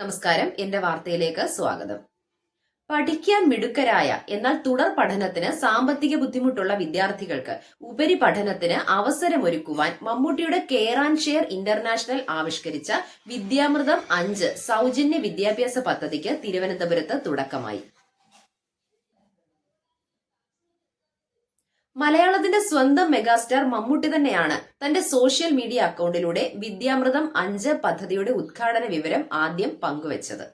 നമസ്കാരം. എന്റെ വാർത്തയിലേക്ക് സ്വാഗതം. പഠിക്കാൻ മിടുക്കരായ എന്നാൽ തുടർ പഠനത്തിന് സാമ്പത്തിക ബുദ്ധിമുട്ടുള്ള വിദ്യാർത്ഥികൾക്ക് ഉപരി പഠനത്തിന് അവസരമൊരുക്കുവാൻ മമ്മൂട്ടിയുടെ കെയർ ആൻഡ് ഷെയർ ഇന്റർനാഷണൽ ആവിഷ്കരിച്ച വിദ്യാമൃതം അഞ്ച് സൗജന്യ വിദ്യാഭ്യാസ പദ്ധതിക്ക് തിരുവനന്തപുരത്ത് തുടക്കമായി. മലയാളത്തിന്റെ സ്വന്തം മെഗാസ്റ്റാർ മമ്മൂട്ടി തന്നെയാണ്. തന്റെ സോഷ്യൽ മീഡിയ അക്കൗണ്ടിലൂടെ വിദ്യാമൃതം അഞ്ച് പദ്ധതിയുടെ ഉദ്ഘാടന വിവരം ആദ്യം പങ്കുവച്ചത്.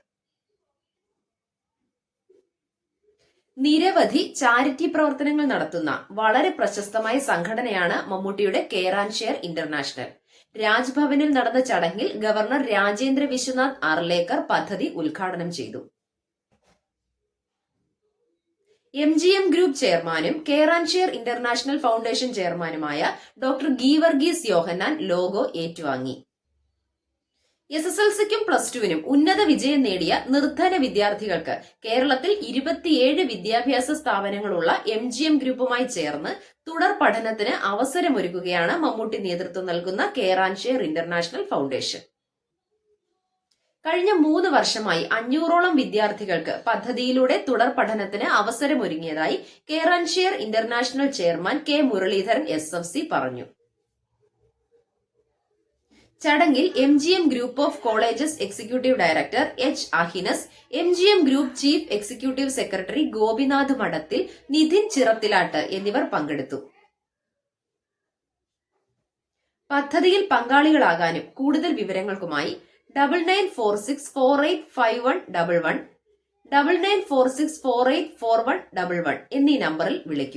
നിരവധി ചാരിറ്റി പ്രവർത്തനങ്ങൾ നടത്തുന്ന വളരെ പ്രശസ്തമായ സംഘടനയാണ് മമ്മൂട്ടിയുടെ കെയർ ആൻഡ് ഷെയർ ഇന്റർനാഷണൽ രാജ്ഭവനിൽ നടന്ന ചടങ്ങിൽ ഗവർണർ രാജേന്ദ്ര വിശ്വനാഥ് അർലേക്കർ പദ്ധതി ഉദ്ഘാടനം ചെയ്തു. എം ജി എം ഗ്രൂപ്പ് ചെയർമാനും care and share international foundation ചെയർമാനുമായ ഡോക്ടർ ഗീവർഗീസ് യോഹന്നാൻ ലോഗോ ഏറ്റുവാങ്ങി. എസ് എസ് എൽ സിക്കും പ്ലസ് ടുവിനും ഉന്നത വിജയം നേടിയ നിർധന വിദ്യാർത്ഥികൾക്ക് കേരളത്തിൽ ഇരുപത്തിയേഴ് വിദ്യാഭ്യാസ സ്ഥാപനങ്ങളുള്ള എം ജി എം ഗ്രൂപ്പുമായി ചേർന്ന് തുടർ പഠനത്തിന് അവസരമൊരുക്കുകയാണ് മമ്മൂട്ടി നേതൃത്വം നൽകുന്ന care and share international foundation. കഴിഞ്ഞ മൂന്ന് വർഷമായി അഞ്ഞൂറോളം വിദ്യാർത്ഥികൾക്ക് പദ്ധതിയിലൂടെ തുടർ പഠനത്തിന് അവസരമൊരുങ്ങിയതായി care international chairman K Muraleedharan S F C പറഞ്ഞു. ചടങ്ങിൽ M G M group of colleges executive director H Ahinas M G M group chief executive secretary Gopinath Madathil Nidhin Chirathilattu എന്നിവർ പങ്കെടുത്തു. പദ്ധതിയിൽ പങ്കാളികളാകാനും കൂടുതൽ വിവരങ്ങൾക്കുമായി double nine four six four eight five one double one double nine four six four eight four one double one എന്നീ നമ്പറിൽ വിളിക്കൂ.